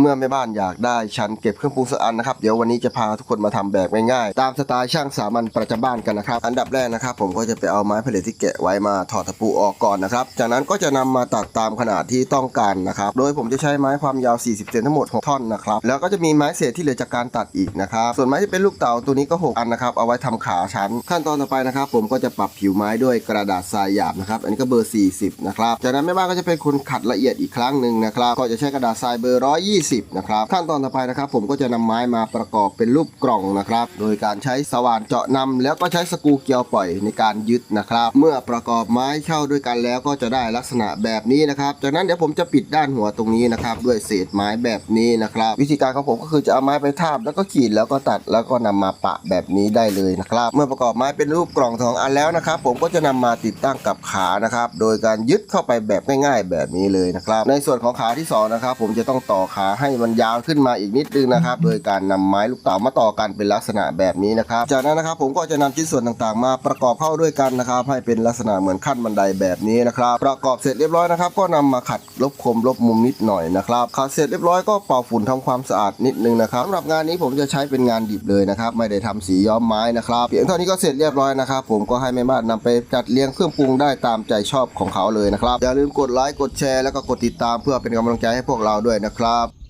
เมื่อแม่บ้านอยากได้ชั้นเก็บเครื่องปรุงสักอันนะครับเดี๋ยววันนี้จะพาทุกคนมาทำแบบง่ายๆตามสไตล์ช่างสามัญประจำบ้านกันนะครับ อันดับแรกนะครับ ผมก็จะไปเอาไม้ผลิตที่แกะไว้มาถอดตะปูออกก่อนนะครับ จากนั้นก็จะนำมาตัดตามขนาดที่ต้องการนะครับ โดยผมจะใช้ไม้ความยาว 40 เซนทั้งหมด 6 ท่อนนะครับ แล้วก็จะมีไม้เศษที่เหลือจากการตัดอีกนะครับ ส่วนไม้ที่เป็นลูกเต๋าตัวนี้ก็ 6 อันนะครับ เอาไว้ทำขาชั้น ขั้นตอนต่อไปนะครับ ผมก็จะปรับผิวไม้ด้วยกระดาษทรายหยาบนะครับ อันนี้ก็เบอร์ 40 นะครับ จากนั้นแม่บ้านก็จะเป็นคนขัดละเอียดอีกครั้งหนึ่งนะครับ ก็จะใช้กระดาษทรายเบอร์120นะครับขั้นตอนต่อไปนะครับผมก็จะนำไม้มาประกอบเป็นรูปกล่องนะครับ โดยการใช้สว่านเจาะนำแล้วก็ใช้สกูเกลียวปล่อยในการยึดนะครับ เมื่อประกอบไม้เข้าด้วยกันแล้วก็จะได้ลักษณะแบบนี้นะครับ จากนั้นเดี๋ยวผมจะปิดด้านหัวตรงนี้นะครับด้วยเศษไม้แบบนี้นะครับ วิธีการของผมก็คือจะเอาไม้ไปทาบแล้วก็ขีดแล้วก็ตัดแล้วก็นำมาปะแบบนี้ได้เลยนะครับ เมื่อประกอบไม้เป็นรูปกล่องสองอันแล้วนะครับ ผมก็จะนำมาติดตั้งกับขานะครับ โดยการยึดเข้าไปแบบง่าย ๆ แบบนี้เลยนะครับ ในส่วนของขาที่สองนะครับผมจะต้องต่อขาให้มันยาวขึ้นมาอีกนิดนึงนะครับ โดยการนำไม้ลูกเต๋ามาต่อกันเป็นลักษณะแบบนี้นะครับ จากนั้นนะครับผมก็จะนำชิ้นส่วนต่างๆ มาประกอบเข้าด้วยกันนะครับ ให้เป็นลักษณะเหมือนขั้นบันไดแบบนี้นะครับ ประกอบเสร็จเรียบร้อยนะครับ ก็นำมาขัดลบคมลบมุมนิดหน่อยนะครับขัดเสร็จเรียบร้อยก็เป่าฝุ่นทำความสะอาดนิดนึงนะครับสำหรับงานนี้ผมจะใช้เป็นงานดิบเลยนะครับ ไม่ได้ทำสีย้อมไม้นะครับเพียงเท่านี้ก็เสร็จเรียบร้อยนะครับ ผมก็ให้แม่บ้านนำไปจัดเรียงเครื่องปรุงได้ตามใจชอบของเขาเลยนะครับอย่าลืมกดไลค์กดแชร์แล้วก็กดติดตามเพื่อเป็นกำลังใจให้พวกเราด้วยนะครับ